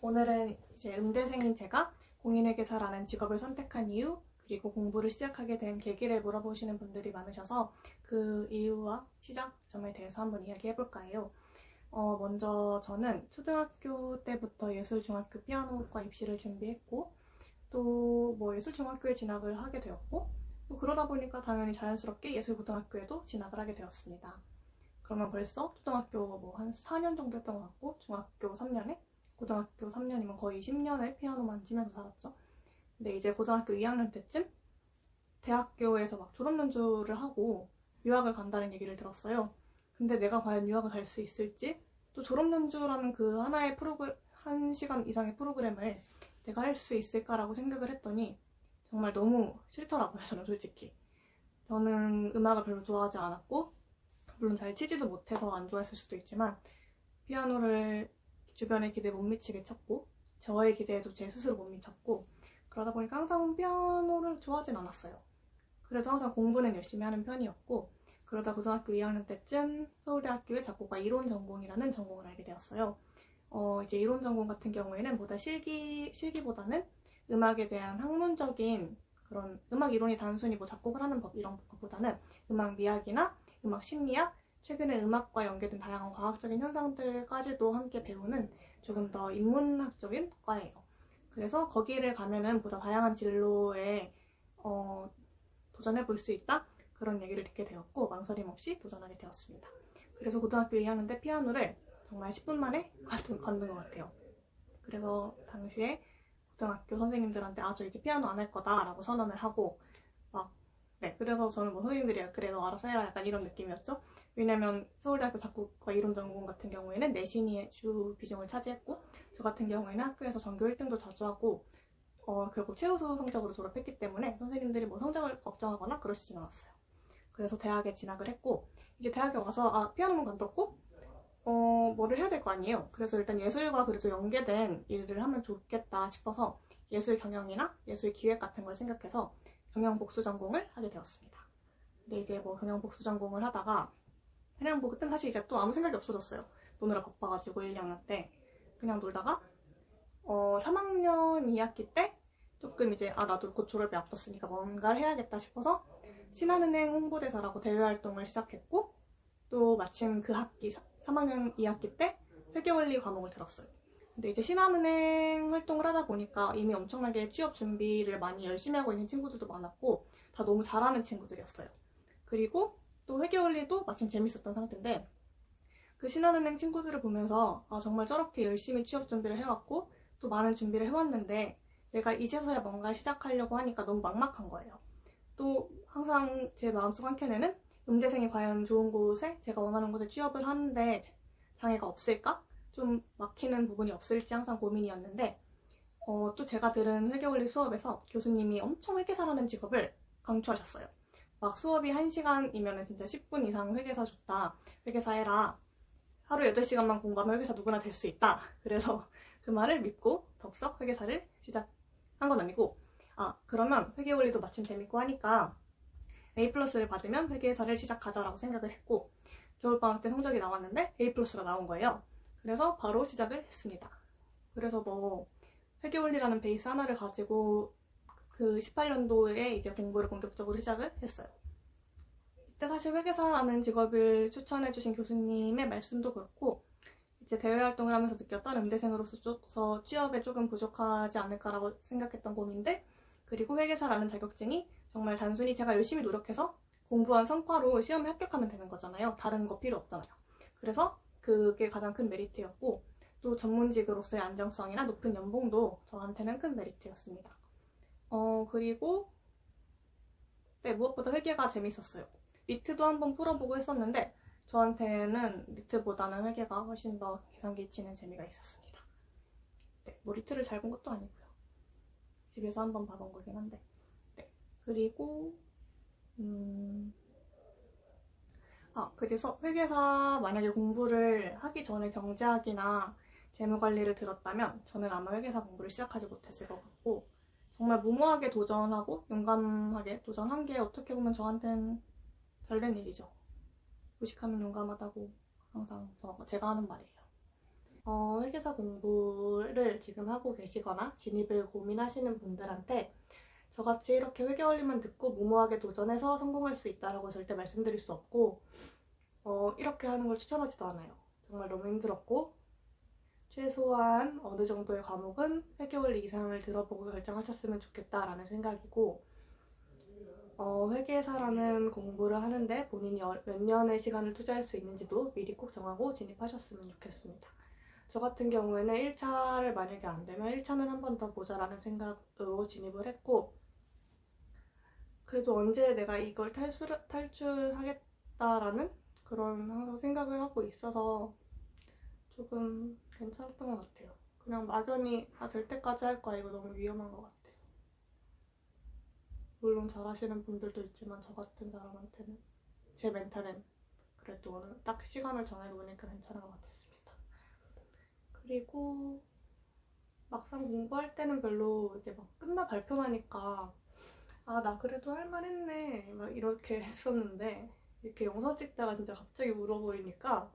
오늘은 이제 음대생인 제가 공인회계사라는 직업을 선택한 이유, 그리고 공부를 시작하게 된 계기를 물어보시는 분들이 많으셔서 그 이유와 시작점에 대해서 한번 이야기해볼까 해요. 어, 먼저 저는 초등학교 때부터 예술중학교 피아노과 입시를 준비했고, 또 뭐 예술중학교에 진학을 하게 되었고, 또 그러다 보니까 당연히 자연스럽게 예술고등학교에도 진학을 하게 되었습니다. 그러면 벌써 초등학교 뭐 한 4년 정도 했던 것 같고, 중학교 3년에, 고등학교 3년이면 거의 10년을 피아노만 치면서 살았죠. 근데 이제 고등학교 2학년 때쯤 대학교에서 막 졸업 연주를 하고 유학을 간다는 얘기를 들었어요. 근데 내가 과연 유학을 갈 수 있을지 또 졸업 연주라는 그 하나의 프로그램 한 시간 이상의 프로그램을 내가 할 수 있을까라고 생각을 했더니 정말 너무 싫더라고요. 저는 솔직히 저는 음악을 별로 좋아하지 않았고 물론 잘 치지도 못해서 안 좋아했을 수도 있지만 피아노를 주변의 기대에 못 미치게 쳤고 저의 기대에도 제 스스로 못 미쳤고 그러다 보니까 항상 피아노를 좋아하진 않았어요. 그래도 항상 공부는 열심히 하는 편이었고 그러다 고등학교 2학년 때쯤 서울대학교의 작곡가 이론 전공이라는 전공을 알게 되었어요. 어, 이제 이론 전공 같은 경우에는 보다 실기, 실기보다는 음악에 대한 학문적인 그런 음악 이론이 단순히 뭐 작곡을 하는 법 이런 것보다는 음악 미학이나 음악 심리학, 최근에 음악과 연계된 다양한 과학적인 현상들까지도 함께 배우는 조금 더 인문학적인 과예요. 그래서 거기를 가면은 보다 다양한 진로에 어, 도전해 볼 수 있다 그런 얘기를 듣게 되었고 망설임 없이 도전하게 되었습니다. 그래서 고등학교 2학년 때 피아노를 정말 10분 만에 관둔, 것 같아요. 그래서 당시에 고등학교 선생님들한테 아저 이제 피아노 안 할 거다라고 선언을 하고 막 네, 그래서 저는 뭐 선생님들이 그래 너 알아서 해라 약간 이런 느낌이었죠. 왜냐면 서울대학교 작곡과 이론 전공 같은 경우에는 내신이 주 비중을 차지했고 저 같은 경우에는 학교에서 전교 1등도 자주 하고 어, 결국 최우수 성적으로 졸업했기 때문에 선생님들이 뭐 성적을 걱정하거나 그러시진 않았어요. 그래서 대학에 진학을 했고 이제 대학에 와서 아 피아노만 관뒀고 어 뭐를 해야 될 거 아니에요. 그래서 일단 예술과 그래도 연계된 일을 하면 좋겠다 싶어서 예술 경영이나 예술 기획 같은 걸 생각해서 경영 복수 전공을 하게 되었습니다. 근데 이제 뭐 경영 복수 전공을 하다가 그냥 뭐 그땐 사실 이제 또 아무 생각이 없어졌어요. 노느라 바빠가지고 1, 2학년 때 그냥 놀다가 어 3학년 2학기 때 조금 이제 아 나도 곧 졸업이 앞뒀으니까 뭔가를 해야겠다 싶어서 신한은행 홍보대사라고 대외 활동을 시작했고 또 마침 그 학기 3학년 2학기 때 회계원리 과목을 들었어요. 근데 이제 신한은행 활동을 하다 보니까 이미 엄청나게 취업 준비를 많이 열심히 하고 있는 친구들도 많았고 다 너무 잘하는 친구들이었어요. 그리고 또 회계원리도 마침 재밌었던 상태인데 그 신한은행 친구들을 보면서 아 정말 저렇게 열심히 취업 준비를 해왔고 또 많은 준비를 해왔는데 내가 이제서야 뭔가 시작하려고 하니까 너무 막막한 거예요. 또 항상 제 마음속 한켠에는 음대생이 과연 좋은 곳에 제가 원하는 곳에 취업을 하는데 장애가 없을까? 좀 막히는 부분이 없을지 항상 고민이었는데 어, 또 제가 들은 회계원리 수업에서 교수님이 엄청 회계사라는 직업을 강추하셨어요. 막 수업이 1시간이면 진짜 10분 이상 회계사 좋다. 회계사 해라. 하루 8시간만 공부하면 회계사 누구나 될 수 있다. 그래서 그 말을 믿고 덥석 회계사를 시작한 건 아니고 아 그러면 회계원리도 마침 재밌고 하니까 A 플러스를 받으면 회계사를 시작하자라고 생각을 했고 겨울방학 때 성적이 나왔는데 A 플러스가 나온 거예요. 그래서 바로 시작을 했습니다. 그래서 뭐 회계원리라는 베이스 하나를 가지고 그 18년도에 이제 공부를 본격적으로 시작을 했어요. 이때 사실 회계사라는 직업을 추천해주신 교수님의 말씀도 그렇고 이제 대외 활동을 하면서 느꼈던 음대생으로서 취업에 조금 부족하지 않을까라고 생각했던 고민들 그리고 회계사라는 자격증이 정말 단순히 제가 열심히 노력해서 공부한 성과로 시험에 합격하면 되는 거잖아요. 다른 거 필요 없잖아요. 그래서 그게 가장 큰 메리트였고 또 전문직으로서의 안정성이나 높은 연봉도 저한테는 큰 메리트였습니다. 어 그리고 네 무엇보다 회계가 재밌었어요. 리트도 한번 풀어보고 했었는데 저한테는 리트보다는 회계가 훨씬 더 계산기 치는 재미가 있었습니다. 네, 뭐 리트를 잘 본 것도 아니고요. 집에서 한번 봐본 거긴 한데. 네, 그리고 음... 아, 그래서 회계사 만약에 공부를 하기 전에 경제학이나 재무관리를 들었다면 저는 아마 회계사 공부를 시작하지 못했을 것 같고 정말 무모하게 도전하고 용감하게 도전한 게 어떻게 보면 저한텐 별된 일이죠. 무식하면 용감하다고 항상 저, 제가 하는 말이에요. 어, 회계사 공부를 지금 하고 계시거나 진입을 고민하시는 분들한테 저같이 이렇게 회계 원리만 듣고 무모하게 도전해서 성공할 수 있다라고 절대 말씀드릴 수 없고 어, 이렇게 하는 걸 추천하지도 않아요. 정말 너무 힘들었고 최소한 어느 정도의 과목은 회계 원리 이상을 들어보고 결정하셨으면 좋겠다라는 생각이고 어, 회계사라는 공부를 하는데 본인이 어- 몇 년의 시간을 투자할 수 있는지도 미리 꼭 정하고 진입하셨으면 좋겠습니다. 저 같은 경우에는 1차를 만약에 안 되면 1차는 한 번 더 보자라는 생각으로 진입을 했고 그래도 언제 내가 이걸 탈출, 탈출하겠다라는 그런 항상 생각을 하고 있어서 조금 괜찮았던 것 같아요. 그냥 막연히 아, 될 때까지 할 거야. 이거 너무 위험한 것 같아요. 물론 잘하시는 분들도 있지만 저 같은 사람한테는 제 멘탈은 그래도 어느 딱 시간을 정해놓으니까 괜찮은 것 같았습니다. 그리고 막상 공부할 때는 별로 이제 막 끝나 발표하니까 아 나 그래도 할만 했네 막 이렇게 했었는데 이렇게 영상 찍다가 진짜 갑자기 울어버리니까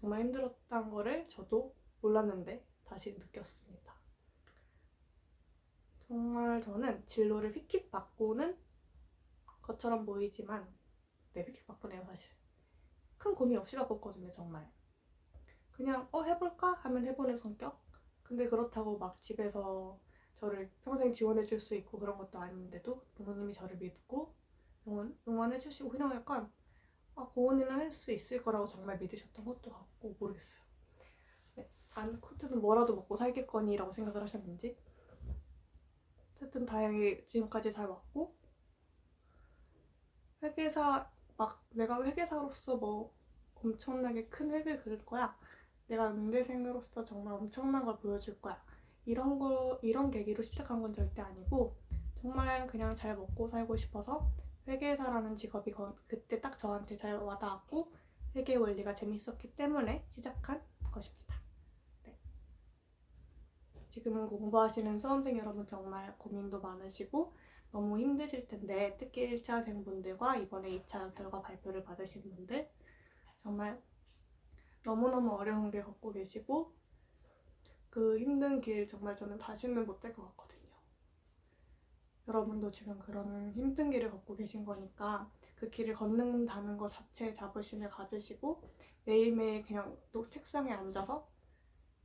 정말 힘들었던 거를 저도 몰랐는데 다시 느꼈습니다. 정말 저는 진로를 휙휙 바꾸는 것처럼 보이지만 네 휙휙 바꾸네요 사실. 큰 고민 없이 바꿨거든요 정말. 그냥 어 해볼까 하면 해보는 성격. 근데 그렇다고 막 집에서 저를 평생 지원해 줄 수 있고 그런 것도 아닌데도 부모님이 저를 믿고 응원, 응원해 주시고 그냥 약간 아, 고은이는 할 수 있을 거라고 정말 믿으셨던 것도 같고 모르겠어요. 네, 안 코트는 뭐라도 먹고 살겠거니라고 생각을 하셨는지 어쨌든 다행히 지금까지 잘 왔고 회계사 막 내가 회계사로서 뭐 엄청나게 큰 획을 그릴 거야. 내가 응대생으로서 정말 엄청난 걸 보여줄 거야. 이런 거 이런 계기로 시작한 건 절대 아니고 정말 그냥 잘 먹고 살고 싶어서 회계사라는 직업이 거- 그때 딱 저한테 잘 와닿았고 회계 원리가 재밌었기 때문에 시작한 것입니다. 네. 지금은 공부하시는 수험생 여러분 정말 고민도 많으시고 너무 힘드실 텐데 특히 1차생 분들과 이번에 2차 결과 발표를 받으신 분들 정말 너무너무 어려운 길 걷고 계시고 그 힘든 길 정말 저는 다시는 못 될 것 같거든요. 여러분도 지금 그런 힘든 길을 걷고 계신 거니까 그 길을 걷는다는 것 자체에 자부심을 가지시고 매일매일 그냥 또 책상에 앉아서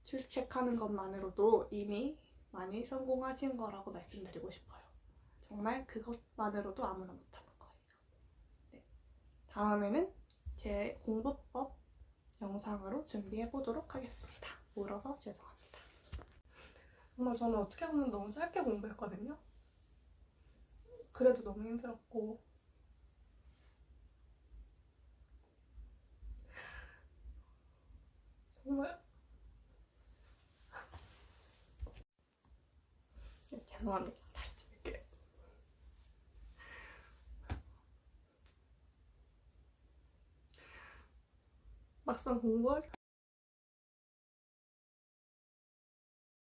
출첵하는 것만으로도 이미 많이 성공하신 거라고 말씀드리고 싶어요. 정말 그것만으로도 아무나 못하는 거예요. 네. 다음에는 제 공부법 영상으로 준비해 보도록 하겠습니다. 물어서 죄송합니다. 정말 저는 어떻게 보면 너무 짧게 공부했거든요. 그래도 너무 힘들었고 정말 네, 죄송합니다. 다시 찍을게요. 막상 공부할